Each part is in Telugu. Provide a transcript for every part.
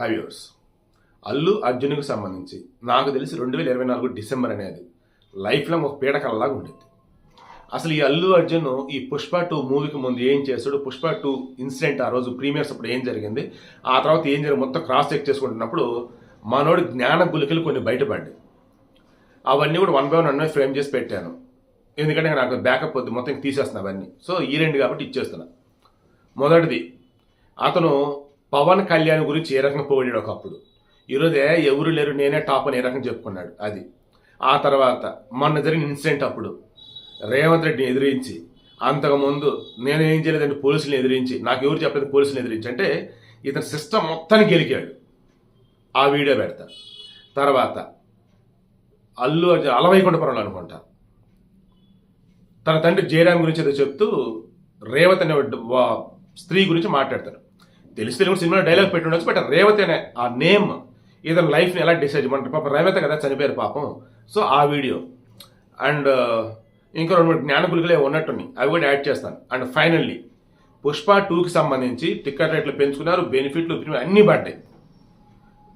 హైవ్యూర్స్ అల్లు అర్జున్కి సంబంధించి నాకు తెలిసి రెండు వేల ఇరవై నాలుగు డిసెంబర్ అనేది లైఫ్ లాంగ్ ఒక పీడకలలాగా ఉండేది. అసలు ఈ అల్లు అర్జున్ ఈ పుష్ప టూ మూవీకి ముందు ఏం చేస్తాడు పుష్ప టూ ఇన్సిడెంట్ ఆ రోజు ప్రీమియర్స్ అప్పుడు ఏం జరిగింది ఆ తర్వాత ఏం జరిగింది మొత్తం క్రాస్ చెక్ చేసుకుంటున్నప్పుడు మనోడి జ్ఞాన గులికలు కొన్ని బయటపడ్డాయి. అవన్నీ కూడా వన్ బై వన్ అన్నీ ఫ్రేమ్ చేసి పెట్టాను. ఎందుకంటే నాకు బ్యాకప్ వద్దు మొత్తం తీసేస్తున్నా అవన్నీ. సో ఈ రెండు కాబట్టి ఇచ్చేస్తున్నా. మొదటిది అతను పవన్ కళ్యాణ్ గురించి ఏ రకంగా పోయాడు ఒకప్పుడు? ఈరోజు ఎవరు లేరు నేనే టాప్ అని ఏ రకంగా చెప్పుకున్నాడు? అది. ఆ తర్వాత మొన్న జరిగిన ఇన్సిడెంట్ అప్పుడు రేవంత్ రెడ్డిని ఎదిరించి అంతకుముందు నేను ఏం చేయలేదంటే పోలీసులను ఎదిరించి నాకు ఎవరు చెప్పలేదు పోలీసులను ఎదిరించి అంటే ఇతని సిస్టమ్ మొత్తాన్ని గెలికాడు. ఆ వీడియో పెడతా. తర్వాత అల్లు అర్జున్ అలవైకుంఠపురంలో అనుకుంటా. తన తండ్రి జయరామ్ గురించి ఏదో చెప్తూ రేవత్ అనే వా- స్త్రీ గురించి మాట్లాడతారు. తెలిసి తెలుగు సినిమాలో డైలాగ్ పెట్టి ఉండొచ్చు బట్ రేవతి అనే ఆ నేమ్ ఇతని లైఫ్ని ఎలా డిసైడ్ మన పాపం రేవతి కదా చనిపోయారు పాపం. సో ఆ వీడియో అండ్ ఇంకా రెండు మూడు ఉన్నట్టున్నాయి. అవి కూడా యాడ్ చేస్తాను. అండ్ ఫైనల్లీ పుష్ప టూకి సంబంధించి టికెట్ రేట్లు పెంచుకున్నారు బెనిఫిట్లు అన్నీ పడ్డాయి.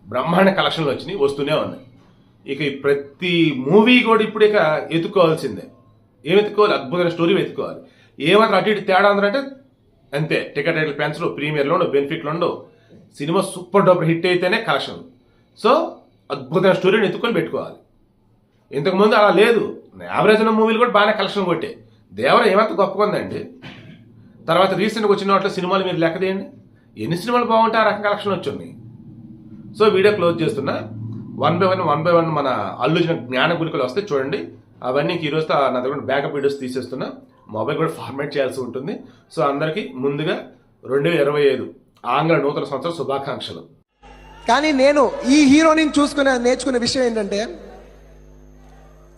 బ్రహ్మాండ కలెక్షన్లు వచ్చినాయి వస్తూనే ఉన్నాయి. ఇక ప్రతి మూవీ కూడా ఇప్పుడు ఇక ఎత్తుకోవాల్సిందే. ఏం ఎత్తుకోవాలి? అద్భుతమైన స్టోరీ వెతుక్కోవాలి ఏమంటారు అటు ఇటు తేడా అంటే అంతే టికెట్ రేట్లు పెంచరు ప్రీమియర్లో ఉండవు బెనిఫిట్లు ఉండవు సినిమా సూపర్ డూపర్ హిట్ అయితేనే కలెక్షన్. సో అద్భుతమైన స్టోరీని ఎత్తుకొని పెట్టుకోవాలి. ఇంతకుముందు అలా లేదు. యావరేజ్ ఉన్న మూవీలు కూడా బాగానే కలెక్షన్ కొట్టే. దేవర ఏమంత గొప్పగా ఉందండి? తర్వాత రీసెంట్గా వచ్చిన వాటిలో సినిమాలు మీరు లెక్క తీయండి. ఎన్ని సినిమాలు బాగుంటే ఆ రకం కలెక్షన్ వచ్చింది. సో వీడియో క్లోజ్ చేస్తున్నా. One by one one by one మన అల్లుచిన జ్ఞాన గురికలు వస్తే చూడండి. అవన్నీ ఈ రోజు నా దగ్గర బ్యాకప్ వీడియోస్ తీసేస్తున్నా. మొబైల్ కూడా ఫార్మాట్ చేయాల్సి ఉంటుంది. సో అందరికీ ముందుగా రెండు వేల ఇరవై ఐదు ఆంగ్ల నూతన సంవత్సరం శుభాకాంక్షలు. కానీ నేను ఈ హీరోని చూసుకునే నేర్చుకునే విషయం ఏంటంటే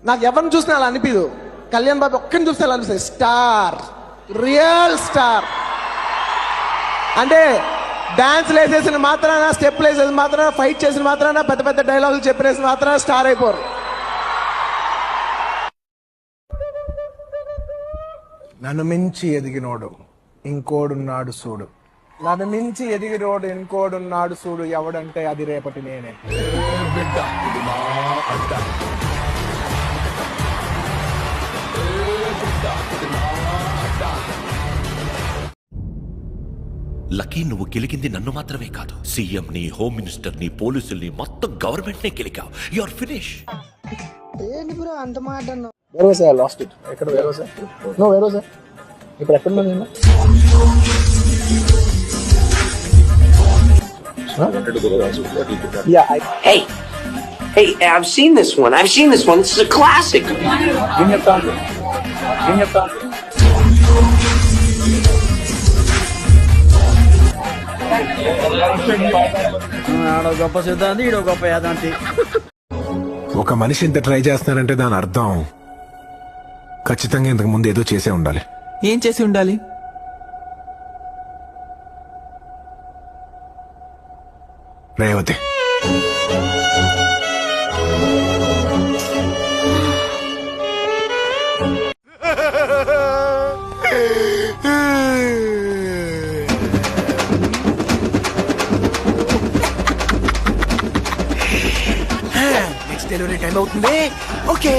నాకు ఎవరిని చూసినా అలా అనిపించదు కళ్యాణ్ బాబు ఒక్కరిని చూస్తే అలా అనిపిస్తుంది. స్టార్. Real star. అంటే డాన్స్ వేసేసిన మాత్రాన స్టెప్ వేసేసిన మాత్రాన ఫైట్ చేసిన మాత్రాన పెద్ద పెద్ద డైలాగులు చెప్పిన మాత్రాన స్టార్ అయిపోరు. నన్ను మించి ఎదిగినోడు ఇంకోడున్నాడు చూడు. నన్ను మించి ఎదిగినోడు ఇంకోడున్నాడు చూడు. ఎవడంటే అది రేపటి నేనే. లక్కీ నువ్వు గెలిగింది నన్ను మాత్రమే కాదు. సీఎం ని హోమ్ మినిస్టర్ని పోలీసుల్ని మొత్తం గవర్నమెంట్ నే గెలికావు. యు ఆర్ ఫినిష్ ఏంటి బ్రో అంత మాట వేరే వాజ్ లాస్ట్ ఇట్ ఎక్కడ? వేరే వాజ్ నో వేరే వాజ్ ఇప్పుడు ఎక్కడ ఉన్నా నేను? Yeah Hey, hey, I've seen this one. I've seen this one. This is a classic. ఏం చెప్తా ఏం చెప్తా ఆడో గొప్ప సిద్ధాంతి ఈడో గొప్ప యాదాంతి. ఒక మనిషి ఇంత ట్రై చేస్తున్నారంటే దాని అర్థం ఖచ్చితంగా ఇంతకు ముందు ఏదో చేసే ఉండాలి. ఏం చేసి ఉండాలి? రేవతి. నెక్స్ట్ డెలివరీ టైం అవుతుంది. ఓకే